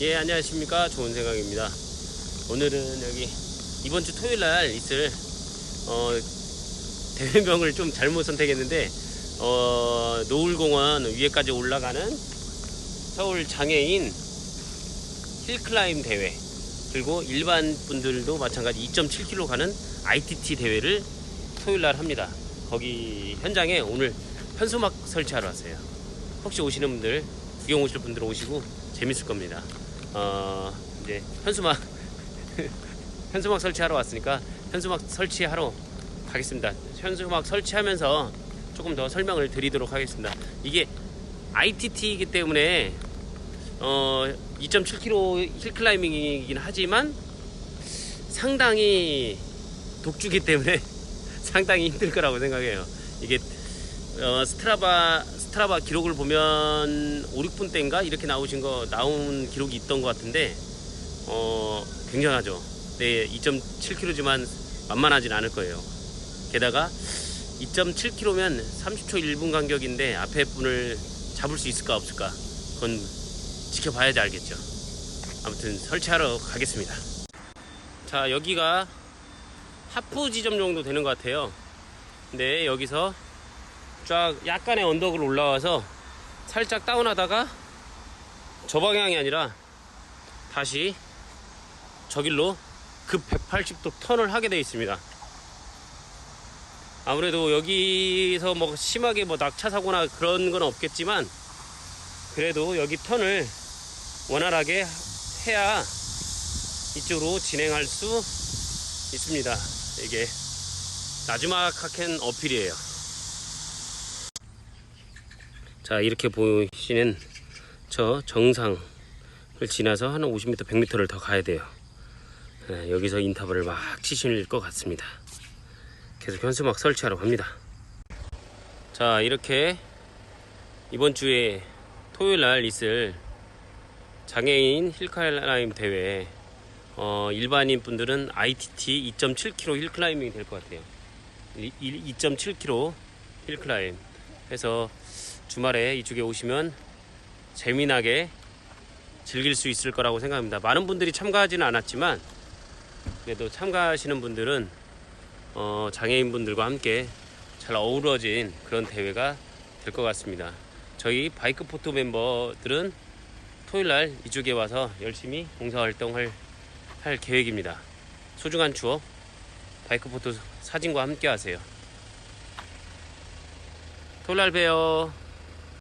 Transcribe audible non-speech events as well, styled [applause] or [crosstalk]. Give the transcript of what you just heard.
예, 안녕하십니까. 좋은 생각입니다. 오늘은 여기 이번 주 토요일 날 있을 어, 대회명을 좀 잘못 선택했는데 어, 노을공원 위에까지 올라가는 서울 장애인 힐클라임 대회 그리고 일반 분들도 마찬가지 2.7km 가는 ITT 대회를 토요일 날 합니다. 거기 현장에 오늘 현수막 설치하러 왔어요. 혹시 오시는 분들 구경 오실 분들 오시고 재밌을 겁니다. 어, 이제 현수막 [laughs] 현수막 설치하러 왔으니까 현수막 설치하러 가겠습니다. 현수막 설치하면서 조금 더 설명을 드리도록 하겠습니다. 이게 ITT이기 때문에 어, 2.7km 힐클라이밍이긴 하지만 상당히 독주기 때문에 [laughs] 상당히 힘들 거라고 생각해요. 이게 어, 스트라바 스트라바 기록을 보면 5, 6분 때인가 이렇게 나오신 거 나온 기록이 있던 것 같은데 어, 굉장하죠. 네, 2.7km지만 만만하진 않을 거예요. 게다가 2.7km면 30초 1분 간격인데 앞에 분을 잡을 수 있을까 없을까 그건 지켜봐야지 알겠죠. 아무튼 설치하러 가겠습니다. 자 여기가 하프 지점 정도 되는 것 같아요. 근데 여기서 쫙 약간의 언덕을 올라와서 살짝 다운하다가 저 방향이 아니라 다시 저 길로 급 180도 턴을 하게 되어 있습니다. 아무래도 여기서 뭐 심하게 뭐 낙차 사고나 그런 건 없겠지만 그래도 여기 턴을 원활하게 해야 이쪽으로 진행할 수 있습니다. 이게 나주마카켄 어필이에요. 자 이렇게 보이시는 저 정상을 지나서 한 50m, 100m를 더 가야 돼요. 네, 여기서 인터벌을 막 치실 것 같습니다. 계속 현수막 설치하러 갑니다. 자 이렇게 이번 주에 토요일 날 있을 장애인 힐클라임 대회 어, 일반인 분들은 ITT 2.7km 힐클라이밍이 될 것 같아요. 2.7km 힐클라임 해서 주말에 이쪽에 오시면 재미나게 즐길 수 있을 거라고 생각합니다. 많은 분들이 참가하지는 않았지만 그래도 참가하시는 분들은 어, 장애인 분들과 함께 잘 어우러진 그런 대회가 될 것 같습니다. 저희 바이크 포토 멤버들은 토요일 날 이쪽에 와서 열심히 봉사활동을 할 계획입니다. 소중한 추억 바이크 포토 사진과 함께 하세요. 토요일 날 봬요.